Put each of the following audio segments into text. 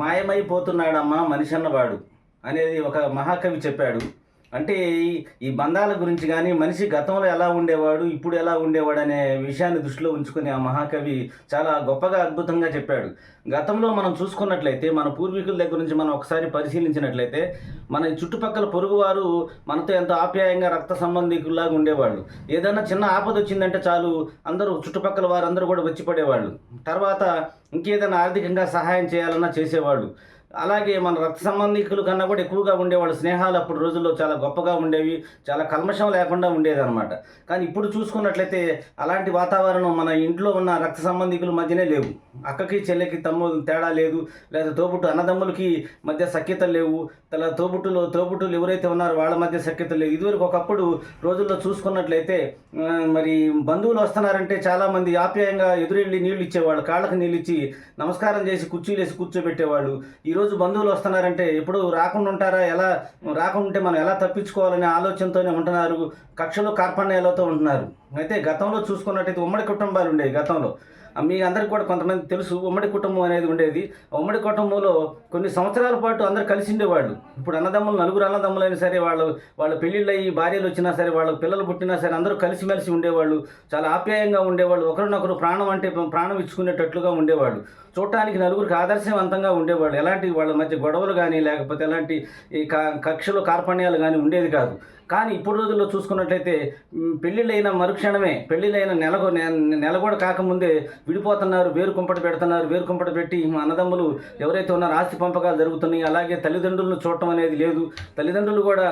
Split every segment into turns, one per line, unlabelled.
మాయమైపోతున్నాడమ్మా మనిషి అన్నవాడు అనేది ఒక మహాకవి చెప్పాడు. అంటే ఈ- బంధాల గురించి కానీ మనిషి గతంలో ఎలా ఉండేవాడు ఇప్పుడు ఎలా ఉండేవాడు అనే విషయాన్ని దృష్టిలో ఉంచుకుని ఆ మహాకవి చాలా గొప్పగా అద్భుతంగా చెప్పాడు. గతంలో మనం చూసుకున్నట్లయితే మన పూర్వీకుల దగ్గర నుంచి మనం ఒకసారి పరిశీలించినట్లయితే మన చుట్టుపక్కల పొరుగువారు మనతో ఎంతో ఆప్యాయంగా రక్త సంబంధికుల్లాగా ఉండేవాళ్ళు. ఏదైనా చిన్న ఆపద వచ్చిందంటే చాలు అందరూ చుట్టుపక్కల వారందరూ కూడా వచ్చి పడేవాళ్ళు తర్వాత ఇంకేదైనా ఆర్థికంగా సహాయం చేయాలన్నా చేసేవాళ్ళు. అలాగే మన రక్త సంబంధికుల కన్నా కూడా ఎక్కువగా ఉండేవాళ్ళు స్నేహాలు అప్పుడు రోజుల్లో చాలా గొప్పగా ఉండేవి చాలా కల్మషం లేకుండా ఉండేదన్నమాట. కానీ ఇప్పుడు చూసుకున్నట్లయితే అలాంటి వాతావరణం మన ఇంట్లో ఉన్న రక్త సంబంధికుల మధ్యనే లేవు. అక్కకి చెల్లెకి తమ్ము తేడా లేదు లేదా తోబుట్టు అన్నదమ్ములకి మధ్య సఖ్యత లేవు తల తోబుట్టులో తోబుట్టులు ఎవరైతే ఉన్నారో వాళ్ళ మధ్య సఖ్యత లేవు. ఇదివరకు ఒకప్పుడు రోజుల్లో చూసుకున్నట్లయితే మరి బంధువులు వస్తున్నారంటే చాలామంది ఆప్యాయంగా ఎదురెళ్ళి నీళ్ళు ఇచ్చేవాళ్ళు కాళ్ళకు నీళ్ళు ఇచ్చి నమస్కారం చేసి కుర్చీలు వేసి కూర్చోబెట్టేవాళ్ళు ఈరోజు బంధువులు వస్తున్నారంటే ఇప్పుడు రాకుండా ఉంటారా? ఎలా రాకుండా ఉంటే మనం ఎలా తప్పించుకోవాలనే ఆలోచనతోనే ఉంటున్నారు. కక్షలు కార్పణ్యాలతో ఉంటున్నారు. అయితే గతంలో చూసుకున్నట్టయితే ఉమ్మడి కుటుంబాలు ఉండేవి గతంలో. మీ అందరికి కూడా కొంతమంది తెలుసు ఉమ్మడి కుటుంబం అనేది ఉండేది. ఉమ్మడి కుటుంబంలో కొన్ని సంవత్సరాల పాటు అందరు కలిసి ఉండేవాళ్ళు. ఇప్పుడు అన్నదమ్ములు నలుగురు అన్నదమ్ములు అయినా సరే వాళ్ళు వాళ్ళ పెళ్ళిళ్ళు అయ్యి భార్యలు వచ్చినా సరే వాళ్ళ పిల్లలు పుట్టినా సరే అందరూ కలిసిమెలిసి ఉండేవాళ్ళు. చాలా ఆప్యాయంగా ఉండేవాళ్ళు. ఒకరినొకరు ప్రాణం అంటే ప్రాణం ఇచ్చుకునేటట్లుగా ఉండేవాళ్ళు. చూడటానికి నలుగురికి ఆదర్శవంతంగా ఉండేవాళ్ళు. ఎలాంటి వాళ్ళ మధ్య గొడవలు కానీ లేకపోతే ఎలాంటి ఈ క- కక్షలు కార్పణ్యాలు కానీ ఉండేది కాదు. కానీ ఇప్పుడు రోజుల్లో చూసుకున్నట్లయితే పెళ్ళిళ్ళైన మరుక్షణమే పెళ్ళిళ్ళైన నెల నెల కూడా కాకముందే విడిపోతున్నారు వేరు కుంపట పెడుతున్నారు వేరు కుంపట పెట్టి మా అన్నదమ్ములు ఎవరైతే ఉన్నారో ఆస్తి పంపకాలు జరుగుతున్నాయి అలాగే తల్లిదండ్రులను చూడటం అనేది లేదు. తల్లిదండ్రులు కూడా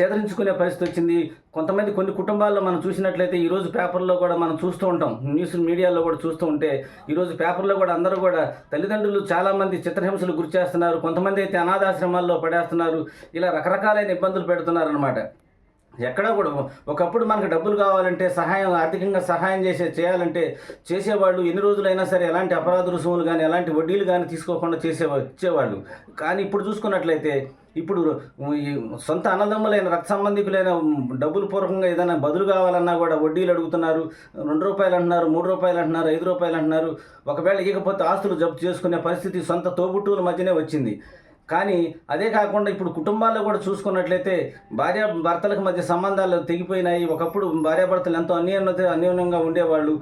చేతరించుకునే చేదరించుకునే పరిస్థితి వచ్చింది. కొంతమంది కొన్ని కుటుంబాల్లో మనం చూసినట్లయితే ఈరోజు పేపర్లో కూడా మనం చూస్తూ ఉంటాం. న్యూస్ మీడియాలో కూడా చూస్తూ ఉంటే ఈరోజు పేపర్లో కూడా అందరూ కూడా తల్లిదండ్రులు చాలామంది చిత్రహింసలు గురి చేస్తున్నారు. కొంతమంది అయితే అనాథాశ్రమాల్లో పడేస్తున్నారు. ఇలా రకరకాలైన ఇబ్బందులు పెడుతున్నారు అనమాట ఎక్కడా కూడా ఒకప్పుడు మనకు డబ్బులు కావాలంటే సహాయం ఆర్థికంగా సహాయం చేసే చేయాలంటే చేసేవాళ్ళు ఎన్ని రోజులైనా సరే ఎలాంటి అపరాధ రుసుములు కానీ ఎలాంటి వడ్డీలు కానీ తీసుకోకుండా చేసే ఇచ్చేవాళ్ళు. కానీ ఇప్పుడు చూసుకున్నట్లయితే ఇప్పుడు ఈ సొంత అన్నదమ్ములైన రక్త సంబంధికులైన డబ్బులు పూర్వకంగా ఏదైనా బదులు కావాలన్నా కూడా వడ్డీలు అడుగుతున్నారు. రెండు రూపాయలు అంటున్నారు మూడు రూపాయలు అంటున్నారు ఐదు రూపాయలు అంటున్నారు. ఒకవేళ ఇకపోతే ఆస్తులు జప్తు చేసుకునే పరిస్థితి సొంత తోబుట్టువుల మధ్యనే వచ్చింది. కానీ అదే కాకుండా ఇప్పుడు కుటుంబాల్లో కూడా చూసుకున్నట్లయితే భార్య భర్తలకు మధ్య సంబంధాలు తెగిపోయినాయి. ఒకప్పుడు భార్యాభర్తలు ఎంతో అన్యోన్యత అన్యోన్యంగా ఉండేవాళ్ళు.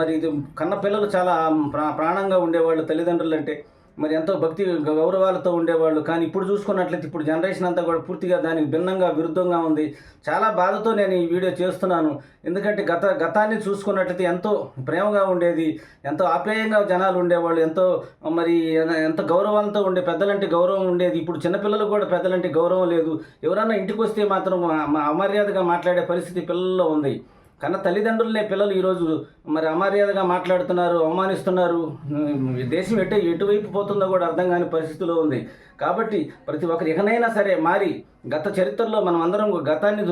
మరి ఇది కన్న పిల్లలు చాలా ప్రా ప్రాణంగా ఉండేవాళ్ళు తల్లిదండ్రులు అంటే మరి ఎంతో భక్తి గౌరవాలతో ఉండేవాళ్ళు. కానీ ఇప్పుడు చూసుకున్నట్లయితే ఇప్పుడు జనరేషన్ అంతా కూడా పూర్తిగా దానికి భిన్నంగా విరుద్ధంగా ఉంది. చాలా బాధతో నేను ఈ వీడియో చేస్తున్నాను. ఎందుకంటే గత గతాన్ని చూసుకున్నట్లయితే ఎంతో ప్రేమగా ఉండేది ఎంతో ఆప్యాయంగా జనాలు ఉండేవాళ్ళు ఎంతో మరి ఎంత గౌరవంతో ఉండే పెద్దలంటే గౌరవం ఉండేది. ఇప్పుడు చిన్నపిల్లలు కూడా పెద్దలంటే గౌరవం లేదు. ఎవరన్నా ఇంటికి వస్తే మాత్రం మా- అమర్యాదగా మాట్లాడే పరిస్థితి పిల్లల్లో ఉంది. కన్న తల్లిదండ్రులనే పిల్లలు ఈరోజు మరి అమర్యాదగా మాట్లాడుతున్నారు అవమానిస్తున్నారు. దేశం ఎటు ఎటువైపు పోతుందో కూడా అర్థం కాని పరిస్థితిలో ఉంది. కాబట్టి ప్రతి ఒక్కరు ఇకనైనా సరే మారి గత చరిత్రలో మనం అందరం గతాన్ని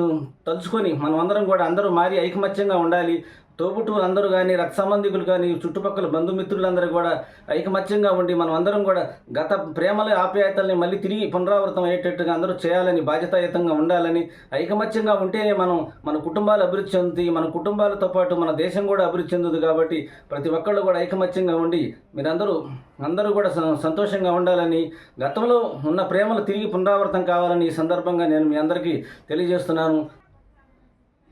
తలుచుకొని మనం అందరం కూడా అందరూ మారి ఐకమత్యంగా ఉండాలి. తోబుట్టువులు అందరూ కానీ రక్త సంబంధికులు కానీ చుట్టుపక్కల బంధుమిత్రులందరూ కూడా ఐకమత్యంగా ఉండి మనం అందరం కూడా గత ప్రేమల ఆప్యాయతల్ని మళ్ళీ తిరిగి పునరావృతం అయ్యేటట్టుగా అందరూ చేయాలని బాధ్యతాయుతంగా ఉండాలని ఐకమత్యంగా ఉంటేనే మనం మన కుటుంబాలు అభివృద్ధి చెందుతాయి మన కుటుంబాలతో పాటు మన దేశం కూడా అభివృద్ధి చెందుతుంది కాబట్టి ప్రతి ఒక్కళ్ళు కూడా ఐకమత్యంగా ఉండి మీరందరూ అందరూ కూడా సంతోషంగా ఉండాలని గతంలో ఉన్న ప్రేమలు తిరిగి పునరావృతం కావాలని ఈ సందర్భంగా నేను మీ అందరికీ తెలియజేస్తున్నాను.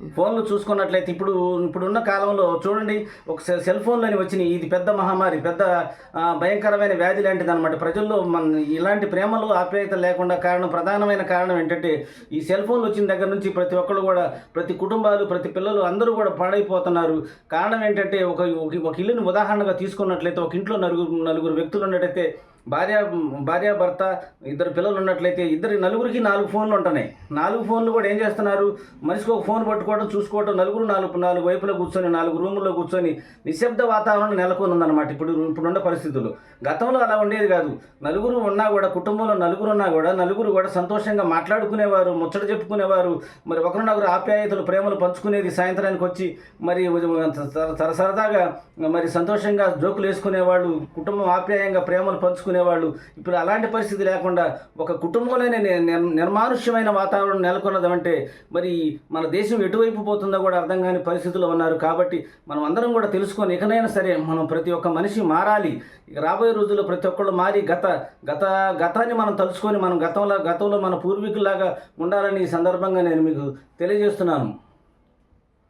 ఫోన్లు చూసుకున్నట్లయితే ఇప్పుడు ఇప్పుడున్న కాలంలో చూడండి ఒక సెల్ సెల్ అని వచ్చినాయి. ఇది పెద్ద మహమ్మారి పెద్ద భయంకరమైన వ్యాధి లాంటిది అనమాట ప్రజల్లో మన ఇలాంటి ప్రేమలు ఆప్యాయత లేకుండా కారణం ప్రధానమైన కారణం ఏంటంటే ఈ సెల్ ఫోన్లు వచ్చిన దగ్గర నుంచి ప్రతి ఒక్కరు కూడా ప్రతి కుటుంబాలు ప్రతి పిల్లలు అందరూ కూడా పాడైపోతున్నారు. కారణం ఏంటంటే ఒక ఒక- ఒక ఇల్లుని ఉదాహరణగా తీసుకున్నట్లయితే ఒక ఇంట్లో నలుగురు నలుగురు వ్యక్తులు ఉన్నట్టయితే భార్య భార్య భర్త ఇద్దరు పిల్లలు ఉన్నట్లయితే ఇద్దరు నలుగురికి నాలుగు ఫోన్లు ఉంటున్నాయి. నాలుగు ఫోన్లు కూడా ఏం చేస్తున్నారు? మనిషికి ఒక ఫోన్ పట్టుకోవడం చూసుకోవడం నలుగురు నాలుగు నాలుగు వైపులో కూర్చొని నాలుగు రూముల్లో కూర్చొని నిశ్శబ్ద వాతావరణం నెలకొని ఉందన్నమాట ఇప్పుడు ఇప్పుడున్న పరిస్థితులు. గతంలో అలా ఉండేది కాదు. నలుగురు ఉన్నా కూడా కుటుంబంలో నలుగురు ఉన్నా కూడా నలుగురు కూడా సంతోషంగా మాట్లాడుకునేవారు ముచ్చట చెప్పుకునేవారు. మరి ఒకరినొకరు ఆప్యాయతలు ప్రేమలు పంచుకునేది సాయంత్రానికి వచ్చి మరి సర- సర- సరదాగా మరి సంతోషంగా జోకులు వేసుకునేవాళ్ళు కుటుంబం ఆప్యాయంగా ప్రేమలు పంచుకునే చేసుకునేవాళ్ళు. ఇప్పుడు అలాంటి పరిస్థితి లేకుండా ఒక కుటుంబంలోనే నిర్- నిర్మానుష్యమైన వాతావరణం నెలకొన్నదంటే మరి మన దేశం ఎటువైపు పోతుందో కూడా అర్థం కాని పరిస్థితుల్లో ఉన్నారు. కాబట్టి మనం అందరం కూడా తెలుసుకొని ఇకనైనా సరే మనం ప్రతి ఒక్క మనిషి మారాలి. ఇక రాబోయే రోజుల్లో ప్రతి ఒక్కళ్ళు మారి గత గత గతాన్ని మనం తలుచుకొని మనం గతంలో గతంలో మన పూర్వీకులాగా ఉండాలని ఈ సందర్భంగా నేను మీకు తెలియజేస్తున్నాను.